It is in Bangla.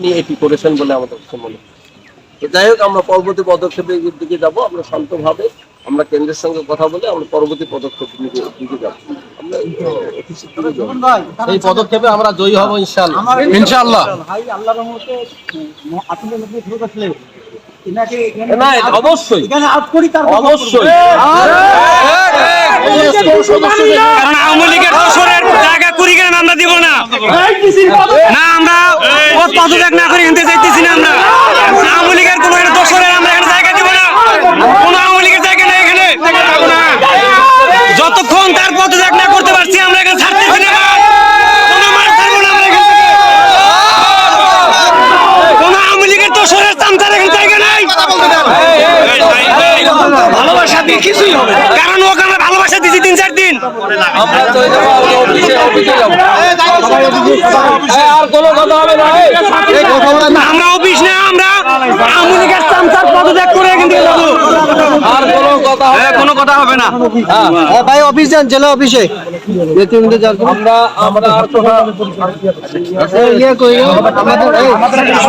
উনি এটি করেছেন বলে আমাদের কাছে মনে তো যাই হোক আমরা পরবর্তী পদক্ষেপের দিকে যাব আমরা শান্তভাবে আমরা কেন্দ্রের সঙ্গে কথা বলে আমরা পরবর্তী পদক্ষেপ দিকে যাব। এই পদক্ষেপে আমরা জয়ী হব ইনশাআল্লাহ ইনশাআল্লাহ ভাই আল্লাহর রহমতে আসলে নতুন ফেরত আসলে এনাকে এখানে না অবশ্যই এখানে আউট করি তার অবশ্যই কারণ আওয়ামী লীগের দোসরের জায়গা কুড়িগ্রামে আমরা দিব না না আমরা পদত্যাগ না করে এখান থেকে যাইতেছি না আমরা। আওয়ামী লীগের কোনো দোসরের আমরা এখানে জায়গা দিব না। কোনো আওয়ামী লীগের জায়গা নেই এখানে। যতক্ষণ তার পদত্যাগ না করতে পারছি আমরা এখানে ছাড়তেছি না ভালোবাসা দিয়ে কিছুই হবে কারণ ওকে আমরা ভালোবাসা দিয়েছি তিন চার দিন। আমরা যাব। আর আমরা অফিস না আমরা আমুনি লীগের চামচার পদত্যাগ করে এখান থেকে যাব আর কোনো কথা হবে কোনো কথা হবে না ভাই অফিস যান জেলা অফিসে আমরা আমরা আর ইয়ে আমাদের